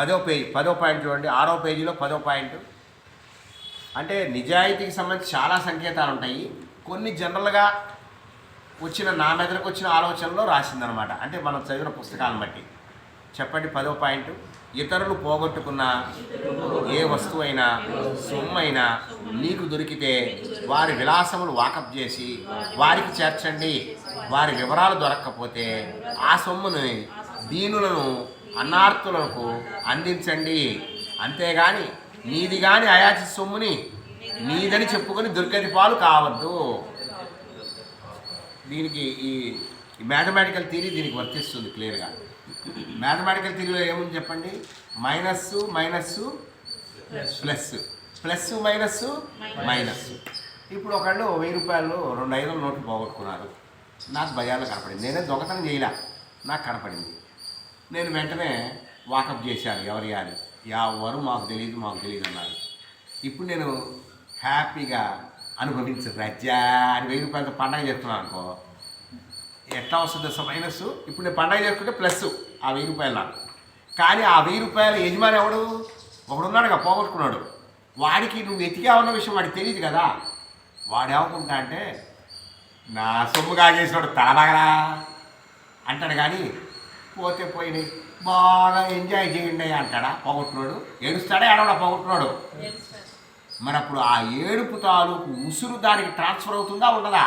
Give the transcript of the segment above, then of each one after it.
పదో పేజీ పదో పాయింట్ చూడండి. ఆరో పేజీలో పదో పాయింట్. అంటే నిజాయితీకి సంబంధించి చాలా సంకేతాలు ఉంటాయి. కొన్ని జనరల్గా వచ్చిన నా మెదడుకు వచ్చిన ఆలోచనలో రాసిందనమాట అంటే మనం చదివిన పుస్తకాలను బట్టి. చెప్పండి పదో పాయింట్. ఇతరులు పోగొట్టుకున్న ఏ వస్తువైనా సొమ్మైనా నీకు దొరికితే వారి విలాసములు వాకప్ చేసి వారికి చేర్చండి. వారి వివరాలు దొరక్కపోతే ఆ సొమ్ముని దీనులను అన్నార్థులకు అందించండి. అంతేగాని నీది కానీ అయాచి సొమ్ముని నీదని చెప్పుకొని దుర్గతి పాలు కావద్దు. దీనికి ఈ మ్యాథమెటికల్ థీరీ దీనికి వర్తిస్తుంది క్లియర్గా. మ్యాథమెటికల్ థీరీలో ఏముంది చెప్పండి? Minus minus plus. Plus minus minus ఇప్పుడు ఒకళ్ళు వెయ్యి రూపాయలు రెండు ఐదు నోట్లు పోగొట్టుకున్నారు. నాకు భయాలు కనపడింది. నేనే దొంగతనం చేయలే? నాకు కనపడింది. నేను వెంటనే వాకప్ చేశాను ఎవరి అని ఎవరు మాకు తెలియదు మాకు తెలియదు అన్నారు. ఇప్పుడు నేను హ్యాపీగా అనుభవించు రజ్జా అని వెయ్యి రూపాయలతో పండగ చేస్తున్నాను అనుకో ఎట్లా వస్తుంది అసలు మైనస్ ఇప్పుడు నేను పండగ చేసుకుంటే ప్లస్ ఆ వెయ్యి రూపాయలు నాకు. కానీ ఆ వెయ్యి రూపాయల యజమాని ఎవడు? ఒకడున్నాడుగా పోగొట్టుకున్నాడు. వాడికి నువ్వు ఎతికావన్న విషయం వాడికి తెలియదు కదా. వాడు ఏమనుకుంటా అంటే నా సొమ్ము కాజేసినాడు తలబాగరా అంటాడు. కానీ పోతే పోయినాయి. బాగా ఎంజాయ్ చేయండి అంటాడా పోగొట్టున్నాడు ఏడుస్తాడా ఏడవడా పోగొట్టున్నాడు మరి అప్పుడు ఆ ఏడుపు తాలూకు ఉసురు దానికి ట్రాన్స్ఫర్ అవుతుందా ఉండదా?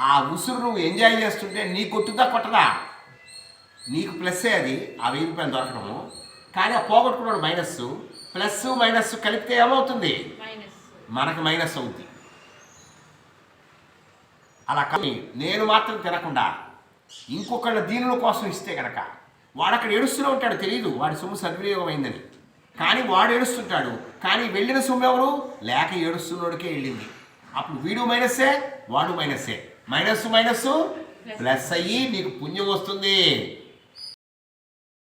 ఆ ఉసురు నువ్వు ఎంజాయ్ చేస్తుంటే నీ కొట్టుదా కొట్టదా? నీకు ప్లస్సే అది. ఆ వెయ్యి రూపాయలు దొరకడము. కానీ ఆ పోగొట్టుకున్నాడు మైనస్ ప్లస్ మైనస్ కలిపితే ఏమవుతుంది? మనకు మైనస్ అవుతుంది అలా కానీ నేను మాత్రం తినకుండా ఇంకొకళ్ళ దీనుల కోసం ఇస్తే కనుక వాడు అక్కడ ఏడుస్తూనే ఉంటాడు తెలియదు వాడి సొమ్ము సద్వినియోగం అయిందని కానీ వాడు ఏడుస్తుంటాడు. కానీ వెళ్ళిన సొమ్ము ఎవరు? లేక ఏడుస్తున్నోడికే వెళ్ళింది. అప్పుడు వీడు మైనస్సే వాడు మైనస్సే మైనస్ మైనస్ ప్లస్ అయ్యి నీకు పుణ్యం వస్తుంది.